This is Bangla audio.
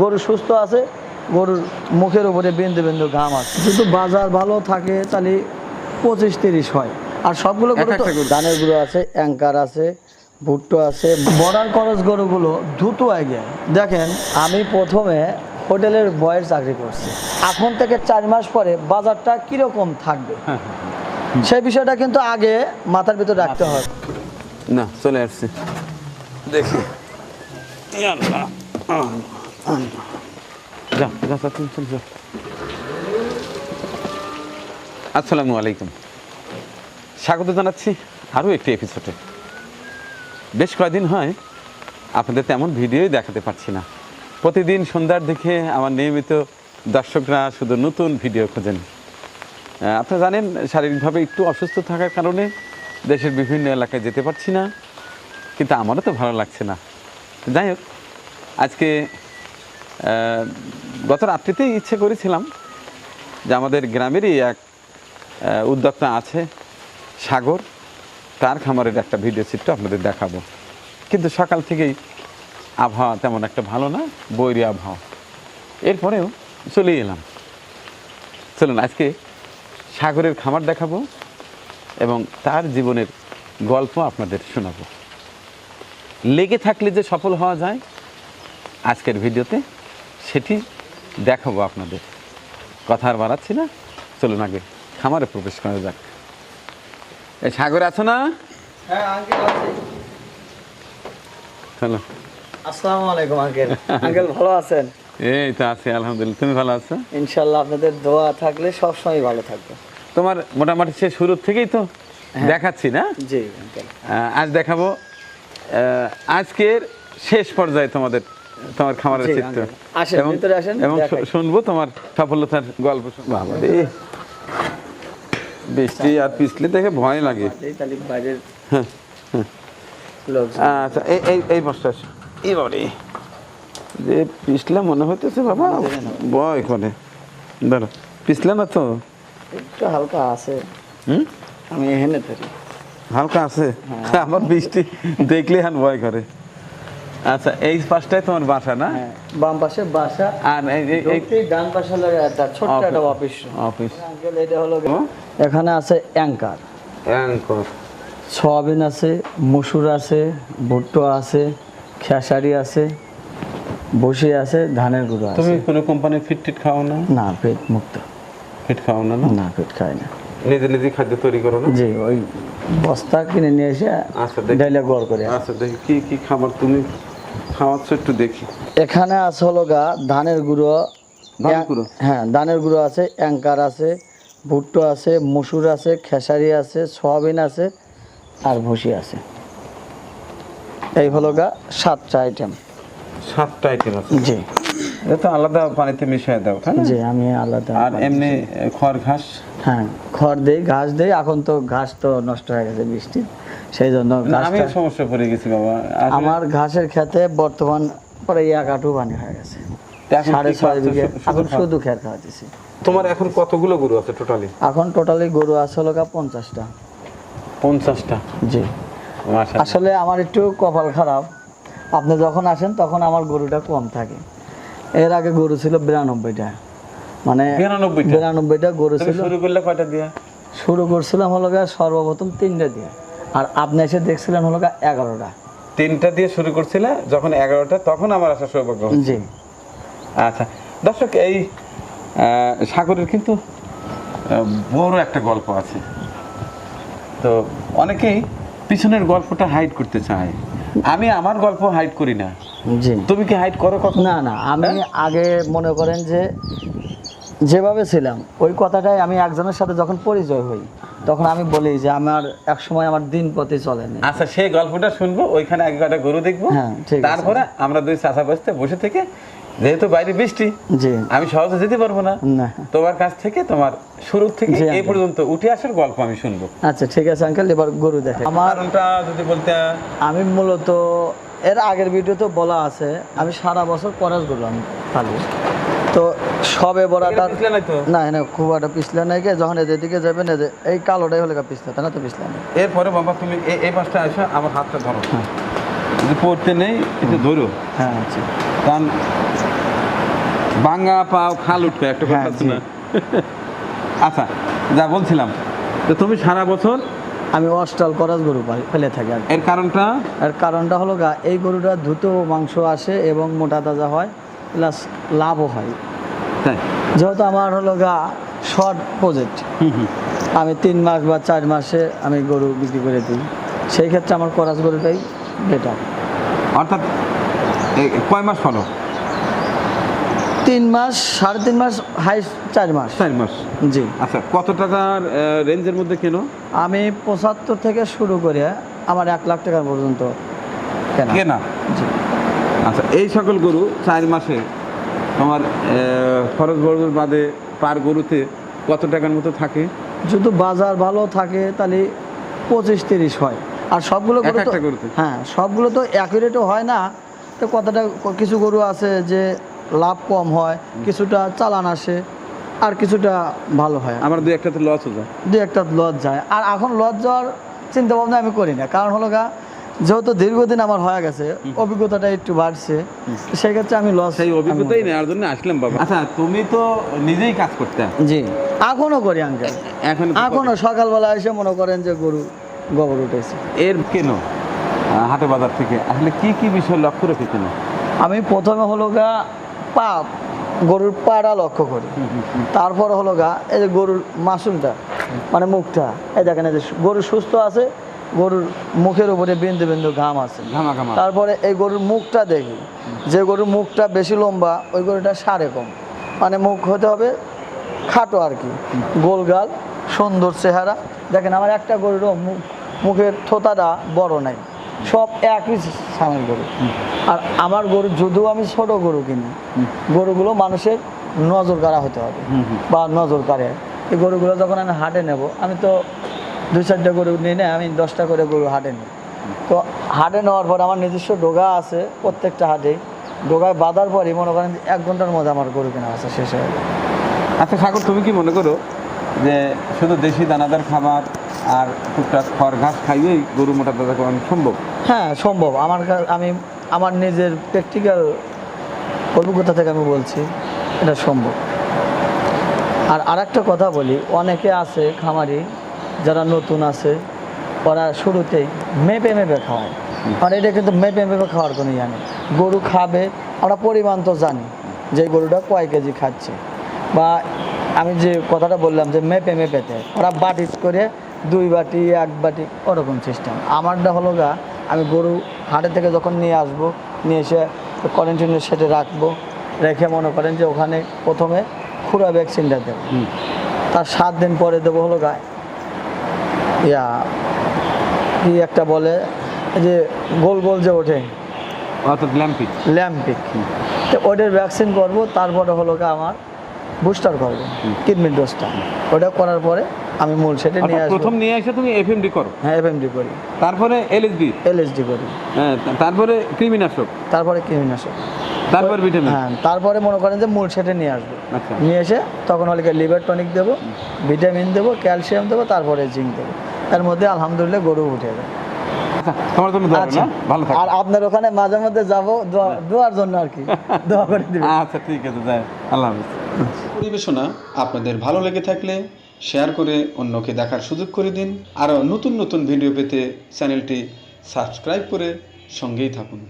গরু সুস্থ আছে গরুর মুখের উপরে বিন্দু বিন্দু ঘাম আছে। যদি বাজার ভালো থাকে তাহলে পঁচিশ তিরিশ হয়। আর সবগুলো। ধানের গরু আছে অ্যাঙ্কার আছে ভুট্টো আছে। বর্ডার খরচ গরুগুলো দ্রুত আগে দেখেন আমি প্রথমে হোটেলের বয়ের চাকরি করছি। এখন থেকে চার মাস পরে বাজারটা কীরকম থাকবে? সেই বিষয়টা কিন্তু আগে মাথার ভিতর রাখতে হয় না চলে আসছি। দেখি। আসসালামু আলাইকুম। স্বাগত জানাচ্ছি আরও একটি এপিসোডে বেশ কয়েকদিন হয়, আপনাদের তেমন ভিডিওই দেখাতে পারছি না। প্রতিদিন সন্ধ্যার দিকে আমার নিয়মিত দর্শকরা শুধু নতুন ভিডিও খোঁজেন। আপনারা জানেন, শারীরিকভাবে একটু অসুস্থ থাকার কারণে দেশের বিভিন্ন এলাকায় যেতে পারছি না, কিন্তু আমারও তো ভালো লাগছে না। যাই হোক, আজকে গত রাত্রিতেই ইচ্ছে করেছিলাম যে আমাদের গ্রামেরই এক উদ্যোক্তা আছে, সাগর। তার খামারের একটা ভিডিও চিত্র আপনাদের দেখাবো। কিন্তু সকাল থেকেই আবহাওয়া তেমন একটা ভালো না, বৈরী আবহাওয়া। এরপরেও চলে এলাম। চলুন, আজকে সাগরের খামার দেখাবো এবং তার জীবনের গল্প আপনাদের শোনাবো। লেগে থাকলে যে সফল হওয়া যায়, আজকের ভিডিওতে সেটি দেখাবো আপনাদের। কথা আর বাড়াচ্ছি না। চলুন আগে খামারে প্রবেশ করা যাক। এই সাগর আছো না? হ্যাঁ চলো আসসালামু আলাইকুম আঙ্কেল আঙ্কেল ভালো আছেন? এই তো আছি আলহামদুলিল্লাহ। তুমি ভালো আছো? ইনশাল্লাহ আপনাদের দোয়া থাকলে সব সময় ভালো থাকবে। তোমার মোটামুটি সে শুরুর থেকেই তো দেখাচ্ছি না? জি আজ দেখাবো আজকের শেষ পর্যায়ে তোমাদের তোমার খামারের চিত্র। আঙ্কেল। আসেন, ভিতরে আসেন, এবং শুনব তোমার সফলতার গল্প শুনব। বৃষ্টি আর পিছলে দেখে ভয় লাগে। হ্যাঁ, লোক আচ্ছা এই এই বসটা এই বাবারে যে পিছলে মনে হইতেছে বাবা ভয় করে। ধরো পিছলে না তো? একটু হালকা আছে। হুম? আমি এখানে থাকি। হালকা আছে? আমার বৃষ্টি দেখলে হান ভয় করে। আচ্ছা এই পাশটাই তোমার বাসা না? হ্যাঁ বাম পাশে বাসা আর এই ডান পাশে হলো একটা ছোট্ট একটা অফিস। অফিস। এটা হলো এখানে আছে অ্যাঙ্কার। অ্যাঙ্কর। সয়াবিন আছে মসুর আছে ভুট্টো আছে খেসারি আছে বসে আছে ধানের গুঁড়ো আছে। তুমি কোনো কোম্পানির ফিট টিট খাও না? না পেট মুক্ত। ফিট খাও না না? না পেট খায় না। নিজে নিজে খাদ্য তৈরি করো না? জি ওই বস্তা কিনে নিয়ে এসে আচ্ছা দেখি। ডাইলে গড় করে আচ্ছা দেখি কি কি খাবার তুমি একটু দেখি। এখানে আছে হলো গা ধানের গুঁড়ো গুঁড়ো? হ্যাঁ ধানের গুঁড়ো আছে অ্যাঙ্কার আছে ভুট্টো আছে মসুর আছে খেসারি আছে সয়াবিন আছে আর ভুসি আছে। এই হলো গা সাতটা আইটেম সাতটা আইটেম আছে। জি। এটা তো আলাদা পানিতে মিশিয়ে দাও তাই জি আমি আলাদা আর এমনি খড় ঘাস? হ্যাঁ খড় দেই ঘাস দেই এখন তো ঘাস তো নষ্ট হয়ে গেছে বৃষ্টি। সেই জন্য আমি সমস্যা পড়ে গেছি বাবা। আসলে আমার ঘাসের খেতে বর্তমান পরে এক আটু পানি হয়ে গেছে। সাড়ে ছয় বিঘে। এখন শুধু খের খাওয়াতেছি। তোমার এখন কতগুলো গরু আছে টোটালি? এখন টোটালি গরু আছে হলো পঞ্চাশটা। পঞ্চাশটা? জি। আসলে আমার একটু কপাল খারাপ। আপনি যখন আসেন তখন আমার গরুটা কম থাকে। এর আগে গরু ছিল বিরানব্বইটা। মানে বিরানব্বইটা? বিরানব্বইটা গরু ছিল শুরু করলে কয়টা দিয়া? শুরু করছিলাম হলো সর্বপ্রথম তিনটা দিয়ে। আর আপনি এসে দেখছিলেন হলো এগারোটা। তিনটা দিয়ে শুরু করছিলে যখন এগারোটা তখন আমার আসা সৌভাগ্য। জি। আচ্ছা দর্শক এই সাগরের কিন্তু বড় একটা গল্প আছে। তো অনেকেই পিছনের গল্পটা হাইড করতে চায়। আমি আমার গল্প হাইড করি না। জি। তুমি কি হাইড করো কখন? না না আমি আগে মনে করেন যে যেভাবে ছিলাম ওই কথাটাই আমি একজনের সাথে যখন পরিচয় হই তখন আমি বলি যে আমার এক সময় আমার দিন পথে চলে না আচ্ছা সেই গল্পটা শুনব ওইখানে এক কটা গরু দেখব। হ্যাঁ। তারপরে আমরা দুই চাষা বসতে বসে থেকে যেহেতু বাইরে বৃষ্টি আমি সহজে যেতে পারব না। তোমার কাছ থেকে তোমার শুরু থেকে এই পর্যন্ত উঠে আসার গল্প আমি শুনব। আচ্ছা ঠিক আছে আঙ্কেল এবার গরু দেখে। আমার যদি বলতে আমি মূলত এর আগের ভিডিও তো বলা আছে আমি সারা বছর পরাজ করলাম খালি তো সবে বড়াটা নাই না না খুব একটা পিছলে নাই গে। যখন এদের দিকে যাবেন এই কালোটাই হলে পিছলে তা না তো পিছলে নেই? এরপরে বাবা তুমি এই- পাশটা আসো আমার হাতটা ধরো। যদি পড়তে নেই একটু ধরো। হ্যাঁ আচ্ছা। কারণ ভাঙ্গা পাও খাল উঠবে একটা কথা হ্যাঁ, আছে না? আচ্ছা যা বলছিলাম তো তুমি সারা বছর আমি অস্টাল করাস গরু ফেলে থাকি আর এর কারণটা? এর কারণটা হলো গা এই গরুটা দ্রুত মাংস আসে এবং মোটা তাজা হয় প্লাস লাভও হয়। তাই যেহেতু আমার হলো গা শর্ট প্রজেক্ট আমি তিন মাস বা চার মাসে আমি গরু বিক্রি করে দিই। সেই ক্ষেত্রে আমার করাস গরুটাই বেটার অর্থাৎ কয় মাস ফলো তিন মাস সাড়ে তিন মাস হাই চার মাস। চার মাস। জি। আচ্ছা কত টাকার রেঞ্জের মধ্যে কেন? আমি পঁচাত্তর থেকে শুরু করে আমার এক লাখ টাকা পর্যন্ত কেনা। কেনা? জি। আচ্ছা এই সকল গরু চার মাসে আহ, খরচ বরচ বাদে পার গরুতে কত টাকার মতো থাকে? যদি বাজার ভালো থাকে তাহলে পঁচিশ তিরিশ হয়। আর সবগুলো? হ্যাঁ সবগুলো তো অ্যাকুরেটও হয় না। তো কতটা কিছু গরু আছে যে লাভ কম হয় কিছুটা চালান আসে আর কিছুটা ভালো হয়। আমার দু একটাতে লস হয়ে যায়। দু একটা লজ যায়। আর এখন লজ যাওয়ার চিন্তা ভাবনা আমি করি না। কারণ হলো গা যেহেতু দীর্ঘদিন আমার হয়ে গেছে অভিজ্ঞতাটা একটু বাড়ছে সেক্ষেত্রে আমি লস সেই অভিজ্ঞতাই নেওয়ার জন্য আসলাম বাবা। আচ্ছা তুমি তো নিজেই কাজ করতে? জি। এখনও করি আঙ্কেল এখন এখনও সকালবেলা এসে মনে করেন যে গরু গোবর উঠেছে। এর কেন? হাটে বাজার থেকে। আসলে কি কি বিষয় লক্ষ্য রেখে কেন আমি প্রথমে হলো গা পা গরুর পাড়া লক্ষ্য করি। তারপর হলো গা এই যে গরুর মাসুলটা মানে মুখটা। এই দেখেন এই যে গরু সুস্থ আছে গরুর মুখের উপরে বিন্দু বিন্দু ঘাম আছে। তারপরে এই গরুর মুখটা দেখি যে গরুর মুখটা বেশি লম্বা ওই গরুটা সারে কম মানে মুখ হতে হবে খাটো আর কি গোলগাল সুন্দর চেহারা। দেখেন আমার একটা গরুরও মুখ মুখের থোতাটা বড় নাই সব একই সামের গরু। আর আমার গরু যদিও আমি ছোট গরু কিনি গরুগুলো মানুষের নজর কাড়া হতে হবে বা নজর কাড়ে এই গরুগুলো যখন আমি হাটে নেব আমি তো দুই চারটা গরু নিয়ে না আমি দশটা করে গরু হাটে নিই। তো হাটে নেওয়ার পর আমার নিজস্ব ডোগা আছে প্রত্যেকটা হাটে ডোগায় বাঁধার পরই মনে করেন এক ঘণ্টার মধ্যে আমার গরু কেনা আছে শেষ হয়ে আচ্ছা সাগর তুমি কি মনে করো যে শুধু দেশি দানাদার খাবার আর টুকটাক খড় ঘাস খাইয়েই গরু মোটা তাজা করানো সম্ভব? হ্যাঁ সম্ভব। আমার আমি আমার নিজের প্র্যাকটিক্যাল অভিজ্ঞতা থেকে আমি বলছি এটা সম্ভব। আর আরেকটা কথা বলি অনেকে আছে খামারি যারা নতুন আছে ওরা শুরুতেই মেপে মেপে খাওয়ায়। আর এটা কিন্তু মেপে মেপে খাওয়ার কোনো ইয়ে নেই। গরু খাবে আমরা পরিমাণ তো জানি যে গরুটা কয় কেজি খাচ্ছে। বা আমি যে কথাটা বললাম যে মেপে মেপেতে ওরা বাটি করে দুই বাটি এক বাটি ওরকম সিস্টেম আমারটা হলো গা আমি গরু হাটে থেকে যখন নিয়ে আসব নিয়ে এসে কোয়ারেন্টাইনের সেটে রাখব রেখে মনে করেন যে ওখানে প্রথমে খুরা ভ্যাকসিনটা দেবো। তার সাত দিন পরে দেবো হলো গায়ে ইয়া কি একটা বলে যে গোল গোল যে ওঠে। অর্থাৎ ল্যাম্পিক ল্যাম্পিক তো ওটার ভ্যাকসিন করব তারপরে হলো আমার বুস্টার করব কিডনি ডোজটা ওটা করার পরে আমি মূল সেটে নিয়ে আসব। প্রথম নিয়ে এসে তুমি এফএমডি করো। হ্যাঁ এফএমডি করি। তারপরে এলএসডি এলএসডি করি। হ্যাঁ তারপরে কৃমিনাশক? তারপরে কৃমিনাশক। তারপর ভিটামিন হ্যাঁ তারপরে মনে করেন যে মূল সেটে নিয়ে আসব। আচ্ছা। নিয়ে এসে তখন হলে লিভার টনিক দেবো ভিটামিন দেবো ক্যালসিয়াম দেবো তারপরে জিঙ্ক দেবো। তার মধ্যে আলহামদুলিল্লাহ গরু উঠে যাবে আচ্ছা তোমার জন্য দোয়া রইল, আচ্ছা হ্যাঁ? ভালো থাকো আর আপনার ওখানে মাঝে মধ্যে যাব দোয়া- দোয়ার জন্য আর কি। দোয়া করে দিবেন। আচ্ছা ঠিক আছে যাই আল্লাহ হাফিজ। পরিবেশনা আপনাদের ভালো লেগে থাকলে শেয়ার করে অন্যকে দেখার সুযোগ করে দিন। আরও নতুন নতুন ভিডিও পেতে চ্যানেলটি সাবস্ক্রাইব করে সঙ্গেই থাকুন।